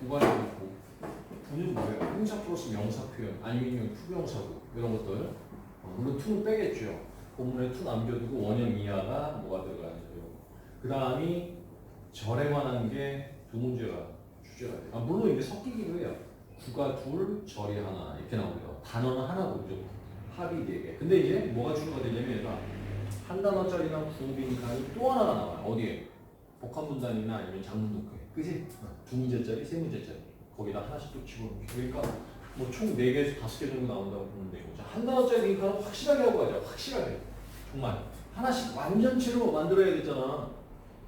구간이 있고 부는 뭐예요? 형사 플러스 명사 표현 아니면 투명사고 이런 것들 어, 물론 투는 빼겠죠 본문에 투 남겨두고 원형 이하가 뭐가 들어가는지 그 다음이 절에 관한 게 두 문제가 주제가 돼요 아, 물론 이게 섞이기도 해요 구가 둘, 절이 하나 이렇게 나오고요 단어는 하나고 무조건 합이 네 개. 근데 이제 뭐가 추가가 되냐면 얘가 한 단어짜리나 구빈칸이 또 하나가 나와요. 어디에? 복합문단이나 아니면 장문 독해. 그지? 두 문제짜리, 세 문제짜리. 거기다 하나씩 또 집어넣기. 그러니까 뭐총네 개에서 다섯 개 정도 나온다고 보면 되고. 자, 한 단어짜리 빈칸은 확실하게 하고 가자. 확실하게. 정말. 하나씩 완전치로 만들어야 되잖아.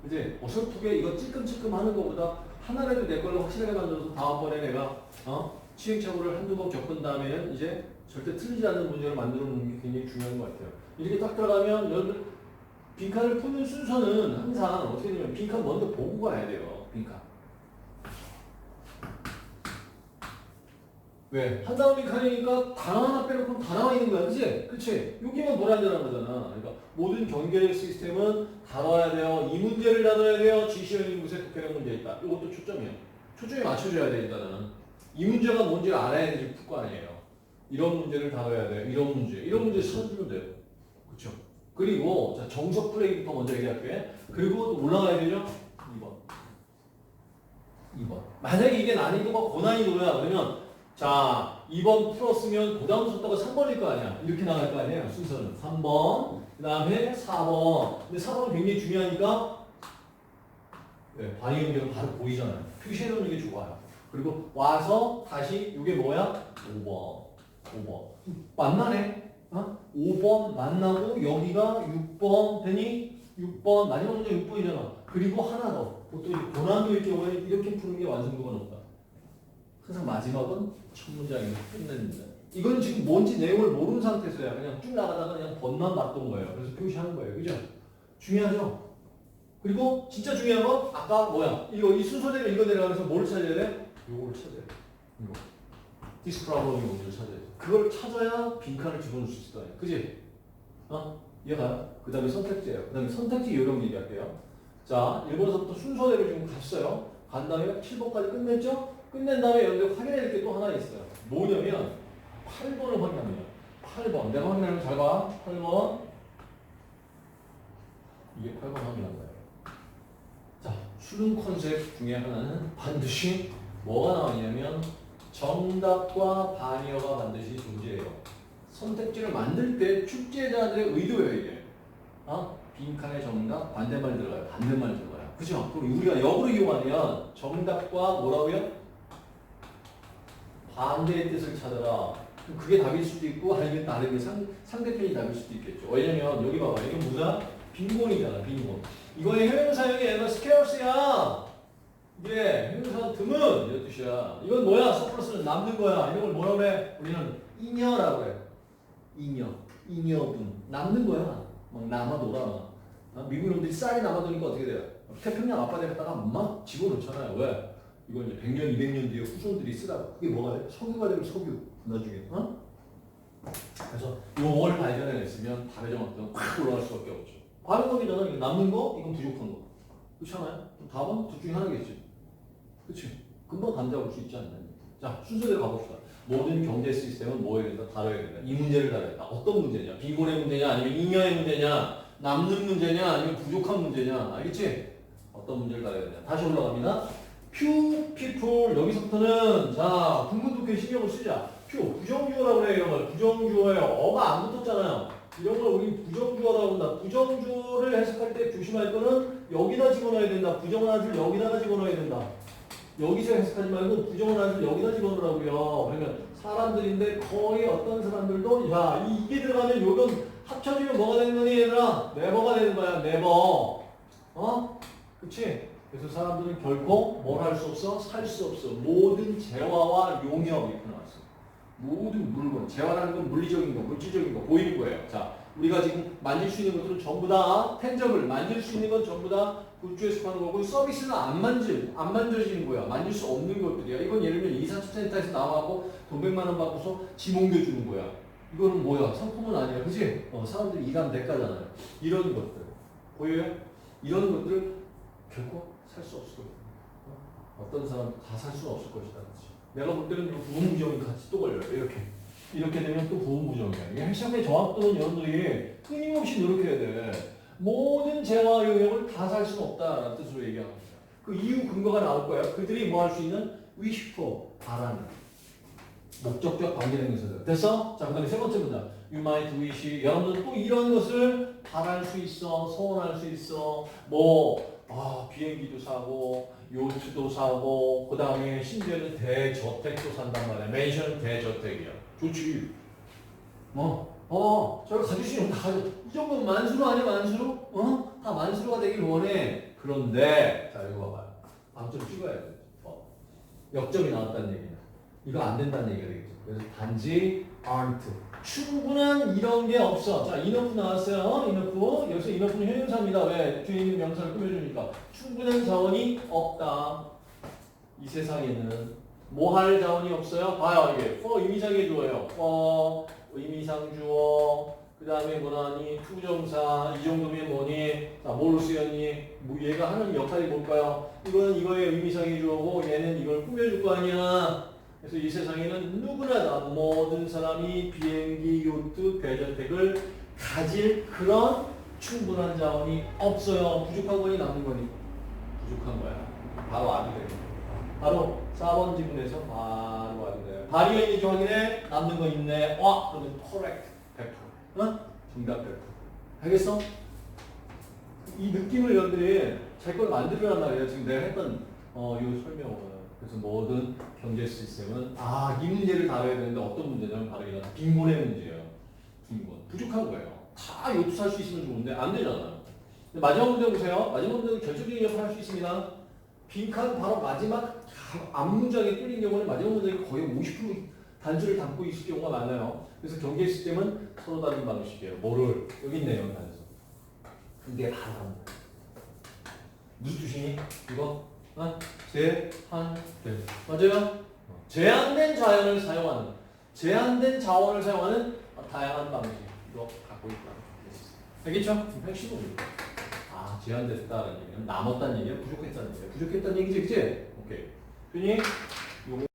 그지? 어설프게 이거 찔끔찔끔 하는 것보다 하나라도 내 걸로 확실하게 만들어서 다음번에 내가 어? 시행착오를 한두 번 겪은 다음에는 이제 절대 틀리지 않는 문제를 만들어 놓는 게 굉장히 중요한 것 같아요. 이렇게 딱 들어가면 여러분들 빈칸을 푸는 순서는 항상 어떻게 되냐면 빈칸 먼저 보고 가야 돼요. 빈칸. 왜? 한 단어 빈칸이니까 단어 하나 빼놓고 다 나와 있는 거야. 그치? 그치? 여기만 보란다는 거잖아. 그러니까 모든 경계력 시스템은 다뤄야 돼요. 이 문제를 다뤄야 돼요. 지시형인 무색 독해력 문제 있다. 이것도 초점이야. 초점에 맞춰줘야 돼, 일단은. 이 문제가 뭔지를 알아야 되지, 풀거 아니에요. 이런 문제를 다뤄야 돼요. 이런 문제. 이런 문제 찾아주면 돼요. 그리고, 자, 정석 플레이부터 먼저 얘기할게. 그리고 또 올라가야 되죠? 2번. 2번. 만약에 이게 난이도가 고난이도야. 그러면, 자, 2번 풀었으면, 그 다음 속도가 3번일 거 아니야. 이렇게 나갈 거 아니에요. 순서는. 3번. 그 다음에 4번. 근데 4번은 굉장히 중요하니까, 네, 반의 연결은 바로 보이잖아요. 표시해 놓는 게 좋아요. 그리고 와서 다시 이게 뭐야? 5번. 5번. 만나네. 어? 5번 만나고 여기가 6번 되니 6번 마지막 문제 6번이잖아. 그리고 하나 더. 보통 고난도일 경우에는 이렇게 푸는 게 완성도가 높다. 항상 마지막은 첫 문장에서 끝내는다. 이건 지금 뭔지 내용을 모르는 상태에서야 그냥 쭉 나가다가 그냥 번만 봤던 거예요. 그래서 표시하는 거예요. 그죠? 중요하죠? 그리고 진짜 중요한 건 아까 뭐야? 이거 이 순서대로 읽어내라 그래서 뭘 찾아야 돼? 요거를 찾아야 돼. 이거. 디스 프로블럼이 뭔지를 찾아야 돼. 그걸 찾아야 빈칸을 집어넣을 수 있을 거 아니야. 그지? 어? 이해가요? 그 다음에 선택지예요. 그 다음에 선택지 요령 얘기할게요. 자, 1번서부터 순서대로 지금 갔어요. 간 다음에 7번까지 끝냈죠? 끝낸 다음에 여러분들 확인해야 될 게 또 하나 있어요. 뭐냐면 8번을 확인합니다. 8번. 내가 확인하면 잘 봐. 8번. 이게 8번 확인한 거예요. 자, 수능 컨셉 중에 하나는 반드시 뭐가 나오냐면 정답과 반의어가 반드시 존재해요. 선택지를 만들 때 출제자들의 의도예요, 이게. 어? 빈칸의 정답, 반대말 들어가요. 반대말 들어가요. 그죠? 그럼 우리가 역으로 이용하면 정답과 뭐라고요? 반대의 뜻을 찾아라. 그게 답일 수도 있고 아니면 다르게 상, 상대편이 답일 수도 있겠죠. 왜냐면 여기 봐봐. 이게 뭐야? 빈곤이잖아, 빈곤. 이거의 형용사형이 얘가 scarce야. 이게 형용사 이런 뜻이야. 이건 뭐야? 서플러스는 남는 거야. 이런 걸 뭐라 그래? 우리는 잉여라고 그래. 잉여, 잉여분 남는 거야. 막 남아 돌아. 어? 미국 놈들이 쌀이 남아도니까 어떻게 돼요? 태평양 앞바다에다가 막 집어넣잖아요. 왜? 이거 이제 100년, 200년 뒤에 후손들이 쓰라고. 그게 뭐가 돼? 석유가 되면 석유. 나중에. 어? 그래서 요걸 발견해냈으면 답의 정확도는 확 올라갈 수 밖에 없죠. 바른 거이잖아. 이거 남는 거, 이건 부족한 거. 그렇잖아요. 답은 둘 중에 하나겠지. 그치? 금방 감잡을 수 있지 않나. 자, 순서대로 가봅시다. 모든 경제 시스템은 뭐 해야 된다? 다뤄야 된다. 이 문제를 다뤄야 된다. 어떤 문제냐? 비곤의 문제냐? 아니면 잉여의 문제냐? 남는 문제냐? 아니면 부족한 문제냐? 알겠지? 어떤 문제를 다뤄야 되냐? 다시 올라갑니다. few people 여기서부터는 자 국문독해 신경을 쓰자. few 부정주어라고 그래 이런 걸 부정주어예요. 어가 안 붙었잖아요. 이런 걸 우리 부정주어라고 한다. 부정주어를 해석할 때 조심할 거는 여기다 집어넣어야 된다. 부정한 줄 여기다가 집어넣어야 된다. 여기서 해석하지 말고 부정한줄 여기다 집어넣으라고요. 그러면 사람들인데 거의 어떤 사람들도 야 이게 들어가면 요건 합쳐지면 뭐가 되는 거니 얘들아? 네버가 되는 거야. 네버. 어? 그치? 그래서 사람들은 결코 뭘 할 수 없어? 살 수 없어. 모든 재화와 용역 이렇게 나왔어. 모든 물건, 재화라는 건 물리적인 거, 물질적인 거 보이는 거예요. 자, 우리가 지금 만질 수 있는 것들은 전부 다 텐저블, 만질 수 있는 건 전부 다 굿즈에 속하는 거고 서비스는 안 만질, 안 만져지는 거야. 만질 수 없는 것들이야. 이건 예를 들면 이사투센터에서 나와갖고 돈 100만 원 받고서 짐 옮겨주는 거야. 이거는 뭐야? 상품은 아니야. 그지? 어, 사람들이 일한 대가잖아요. 이런 것들. 보여요? 이런 것들 결코 살 수 없을 거예요. 어? 어떤 사람 다 살 수는 없을 것이다. 그렇지? 내가 볼 때는 부분부정이 같이 또 걸려요. 이렇게. 이렇게 되면 또 부분부정이야. 이게 시험의 정확도는 여러분들이 끊임없이 노력해야 돼. 모든 재화 영역을 다 살 수는 없다라는 뜻으로 거야. 그 이유 근거가 나올 거야. 그들이 뭐 할 수 있는 for, 바라는. 목적적 관계대명사들. 됐어? 자, 그 다음에 세 번째 문장. You might wish. 여러분들 또 이런 것을 바랄 수 있어. 소원할 수 있어. 뭐, 아, 비행기도 사고, 요트도 사고, 그 다음에 심지어는 대저택도 산단 말이야. 맨션 대저택이야. 좋지. 어, 어, 저를 거다 가져. 이 정도면 만수로 아니야, 만수로? 어? 다 만수로가 되길 원해. 그런데, 자, 이거 봐봐요. 방점 찍어야 돼. 어. 역점이 나왔다는 얘기는. 이거 안 된다는 얘기가 되겠죠. 그래서 단지 aren't. 충분한 이런 게 없어. 자, enough 나왔어요. enough. 여기서 enough는 형용사입니다. 왜? 뒤에 있는 명사를 꾸며주니까. 충분한 자원이 없다. 이 세상에는 뭐 할 자원이 없어요? 봐요, 이게. for 의미상의 주어예요. for 의미상 주어. 그 다음에 뭐나니? 투정사. 이 정도면 뭐니? 자, 뭘로 쓰였니? 뭐 얘가 하는 역할이 뭘까요? 이거는 이거의 의미상의 주어고 얘는 이걸 꾸며줄 거 아니야. 그래서 이 세상에는 누구나 다 모든 사람이 비행기, 요트, 대저택을 가질 그런 충분한 자원이 없어요. 부족한 거니 남는 거니? 부족한 거야. 바로 아도 돼. 바로 4번 지문에서 바로 돼. 발이가 있는지 확인해. 남는 거 있네. 와 그러면 correct 100%. 어? 정답 100%. 알겠어? 이 느낌을 여러분들이 제 걸 만들으란 말이에요. 지금 내가 했던 어, 이 설명을. 그래서 모든 경제 시스템은 아, 이 문제를 다뤄야 되는데 어떤 문제냐면 바로 이런 빈곤의 문제예요. 빈곤. 부족한 거예요. 다 요트 살수 있으면 좋은데 안 되잖아요. 마지막 문제 보세요. 마지막 문제는 결정적인 역할을 할 수 있습니다. 빈칸 바로 마지막 앞문장에 뚫린 경우는 마지막 문장이 거의 50% 단수를 담고 있을 경우가 많아요. 그래서 경제 시스템은 서로 다른 방식이에요. 뭐를 여기 있네요, 단수. 다른 거예요. 무슨 뜻이니? 이거? 어? 제한된. 맞아요? 제한된 자연을 사용하는, 제한된 자원을 사용하는 다양한 방식. 이거 갖고 있다. 알겠죠? 핵심은. 아, 제한됐다는 얘기는 남았다는 얘기야? 부족했다는 얘기야? 부족했다는 얘기지, 그치? 오케이. 그니 요거